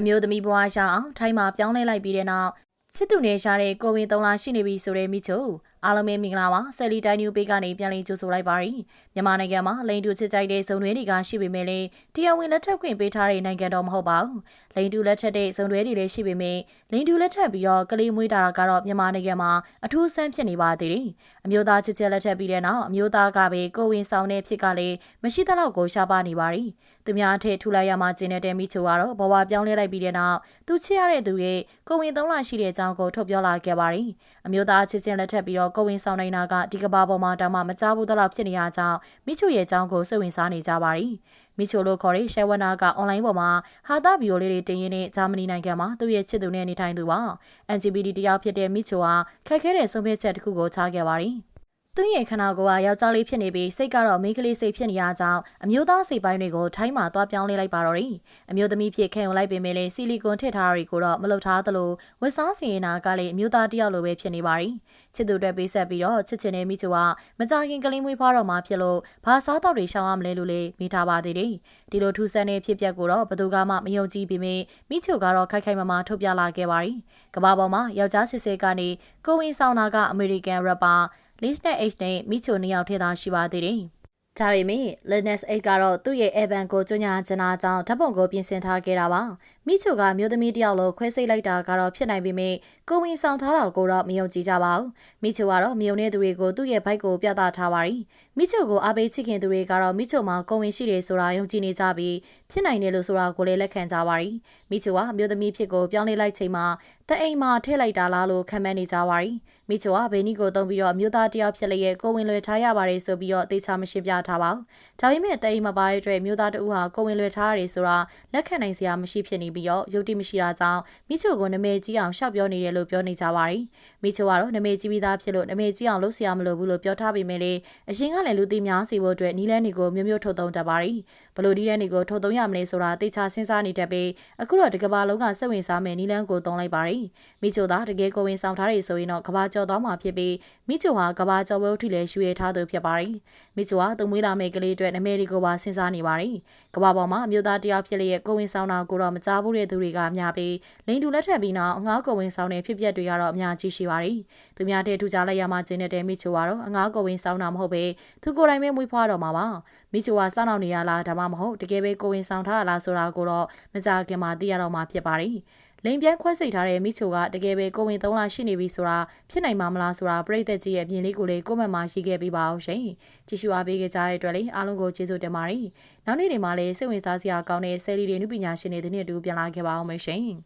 အမျိုးသမီးဘွားရအောင်ထိုင်းမှာပြောင်းလဲလိုက်ပြီးတဲ့နောက်ချစ်သူနဲ့ရှာတဲ့ကိုဝင်သုံးလားရှိနေပြီဆိုတဲ့မိချိုအားလုံးပဲမင်္ဂလာပါဆယ်လီတိုင်းနျူပေးကနေပြန်လည်ကြိုဆိုလိုက်ပါရီမြန်မာနိုင်ငံမှာလိန်တူချစ်ကြိုက်တဲ့ဇုံတွေတွေကရှိပေမဲ့လည်းတရားဝင်လက်ထပ်ခွင့်ပေးထားတဲ့နိုင်ငံတော်မဟုတ်ပါဘူးလိန်တူလက်ထက်တဲ့ဇုံတွေတွေလည်းရှိပေမဲ့လိန်တူလက်ထပ်ပြီးတော့ကလေးမွေးတာကတော့မြန်မာနိုင်ငံမှာအထူးဆန်းဖြစ်နေပါသေးတယ်အမျိုးသားချစ်ချက်လက်ထပ်ပြီးတဲ့နောက်အမျိုးသားကပဲကိုဝင်ဆောင်တဲ့ဖြစ်ကလည်းမရှိသလောက်ကိုရှားပါနေပါရီ သူများအထက်ထူလိုက်ရမှကျင်းတဲ့မိချိုကတော့ဘဝပြောင်းလဲလိုက်ပြီးတဲ့နောက်သူချစ်ရတဲ့သူရဲ့ကိုဝင်သုံးလရှိတဲ့အကြောင်းကိုထုတ်ပြောလာခဲ့ပါရီအမျိုးသားချစ်စင်လက်ထပ်ပြီးတော့ကိုဝင်ဆောင်နိုင်တာကဒီကဘာပေါ်မှာတောင်မှမကြဘူးတော့ဖြစ်နေရကြောင်းမိချိုရဲ့အကြောင်းကိုစိတ်ဝင်စားနေကြပါရီမိချိုလို့ခေါ်တဲ့ရှယ်ဝနာကအွန်လိုင်းပေါ်မှာဟာတာဗီယိုလေးတွေတင်ရင်းနဲ့ဂျာမနီနိုင်ငံမှာသူ့ရဲ့ချစ်သူနဲ့နေထိုင်သူပါ LGBT တယောက်ဖြစ်တဲ့မိချိုဟာခက်ခဲတဲ့ဆုံးဖြတ်ချက်တစ်ခုကိုချခဲ့ပါရီ သူ့ရဲ့ခန္ဓာကိုယ်ကယောက်ျားလေးဖြစ်နေပြီးစိတ်ကတော့မိန်းကလေးစိတ်ဖြစ်နေရကြောင်းအမျိုးသားစိတ်ပိုင်းတွေကိုထိုင်းမှာတွားပြောင်းလဲလိုက်ပါတော့တယ်။အမျိုးသမီးဖြစ်ခံယူလိုက်ပေမဲ့လည်းဆီလီကွန်ထည့်ထားတာတွေကိုတော့မလုပ်ထားသလိုဝက်စားစီရင်နာကလည်းအမျိုးသားတယောက်လိုပဲဖြစ်နေပါရီ။ချစ်သူတွေပေးဆက်ပြီးတော့ချစ်ချင်တဲ့မိချိုကမကြခင်ကလေးမွေးဖွားတော့မှဖြစ်လို့ဘာစားတော့တွေရှောင်ရမလဲလို့လေမိထားပါသေးတယ်။ဒီလိုထူးဆန်းတဲ့ဖြစ်ပျက်ကိုတော့ဘသူကမှမယုံကြည်ပေမဲ့မိချိုကတော့ခိုက်ခိုက်မာမာထုတ်ပြလာခဲ့ပါရီ။ကဘာပေါ်မှာယောက်ျားစစ်စစ်ကနေကိုဝင်းဆောင်နာကအမေရိကန်ရပ်ပါ List နဲ့ H နဲ့မိချိုနှစ်ယောက်ထဲသာရှိပါသေးတယ်။ဒါပေမဲ့ Linus 8ကတော့သူ့ရဲ့ Evan ကိုကြညာချင်တာကြောင့်ဓာတ်ပုံကိုပြင်ဆင်ထားခဲ့တာပါ။မိချိုကမျိုးသမီးတယောက်လိုခွဲစိတ်လိုက်တာကတော့ဖြစ်နိုင်ပေမဲ့ကိုဝင်ဆောင်ထားတာကိုတော့မယုံကြည်ကြပါဘူး။မိချိုကတော့မြုံနေသူတွေကိုသူ့ရဲ့ဘိုက်ကိုပြသထားပါရီ။မိချိုကိုအားပေးချစ်ခင်သူတွေကတော့မိချိုမှာကိုဝင်ရှိတယ်ဆိုတာယုံကြည်နေကြပြီးဖြစ်နိုင်တယ်လို့ဆိုတာကိုလည်းလက်ခံကြပါရီ။မိချိုကမျိုးသမီးဖြစ်ကိုပြောင်းလဲလိုက်ချိန်မှာတအိမ်မှာထည့်လိုက်တာလားလို့ခံမှန်းနေကြပါရီ။မိချိုကဘယ်နည်းကိုသုံးပြီးတော့မျိုးသားတယောက်ဖြစ်လျက်ကိုဝင်လွယ်ထားရပါတယ်ဆိုပြီးတော့တေချာမရှင်းပြထားပါဘူး။ဒါပေမဲ့တအိမ်မပါတဲ့အတွက်မျိုးသားတဦးဟာကိုဝင်လွယ်ထားရတယ်ဆိုတာလက်ခံနိုင်စရာမရှိဖြစ်နေပြီးတော့ယုတ်တိမရှိတာကြောင့်မိချိုကိုနမဲကြီးအောင်ရှောက်ပြောနေတယ်လို့ပြောနေကြပါရီ။မိချိုကတော့နမဲကြီးပြီးသားဖြစ်လို့နမဲကြီးအောင်လုပ်စရာမလိုဘူးလို့ပြောထားပေမဲ့လေအရင်ကလည်းလူသိများစီဖို့အတွက်နီးလန်းတွေကိုမျိုးမျိုးထုတ်သုံးတတ်ပါရီ။ဘလို့နီးလန်းတွေကိုထုတ်သုံးရမလဲဆိုတာတေချာစဉ်းစားနေတတ်ပြီးအခုတော့ဒီကဘာလုံးကစိတ်ဝင်စားမယ်နီးလန်းကိုသုံးလိုက်ပါရီ။မိချိုသာတကယ်ကိုဝင်ဆောင်ထားတယ်ဆိုရင်တော့ကဘာကျော်သွားမှာဖြစ်ပြီးမိချိုဟာကဘာကျော်ဘုတ်ထိလည်းရှူရထားသူဖြစ်ပါရီ။မိချိုဟာသူမွေးလာမယ့်ကလေးအတွက်နမဲတွေကိုပါစဉ်းစားနေပါရီ။ကဘာပေါ်မှာအမျိုးသားတယောက်ဖြစ်လျက်ကိုဝင်ဆောင်တာကိုတော့မကြားဘူးတဲ့သူတွေကများပြီးလိန်တူလက်ထပ်ပြီးနောက်အငားကိုဝင်ဆောင်တဲ့ဖြစ်ပျက်တွေကတော့အများကြီးရှိပါရီ။သူများတဲ့ထူကြလိုက်ရမှကျင်းတဲ့မိချိုကတော့အငားကိုဝင်ဆောင်တာမဟုတ်ပဲသူကိုယ်တိုင်ပဲမွေးဖွားတော့မှာပါ။မိချိုကစောင့်နောက်နေရလားဒါမှမဟုတ်တကယ်ပဲကိုဝင်ဆောင်ထားရလားဆိုတာကိုတော့မကြခင်မှာသိရတော့မှာဖြစ်ပါရီ။ လိန်ပြန်ခွဲစိတ်ထားတဲ့မိချိုကတကယ်ပဲကိုဝင်သုံးလရှိနေပြီဆိုတာဖြစ်နိုင်မှာမလားဆိုတာပြိသက်ကြီးရဲ့အမြင်လေးကိုလည်းကိုမန်မှာရှိခဲ့ပြီးပါအောင်ရှင်။ကြည့်ရှုအားပေးကြတဲ့အတွက်လည်းအားလုံးကိုကျေးဇူးတင်ပါတယ်။နောက်နေ့တွေမှာလည်းစိတ်ဝင်စားစရာကောင်းတဲ့ဆယ်လီတွေနုပညာရှင်တွေတဲ့နေ့တူပြန်လာခဲ့ပါအောင်ရှင်။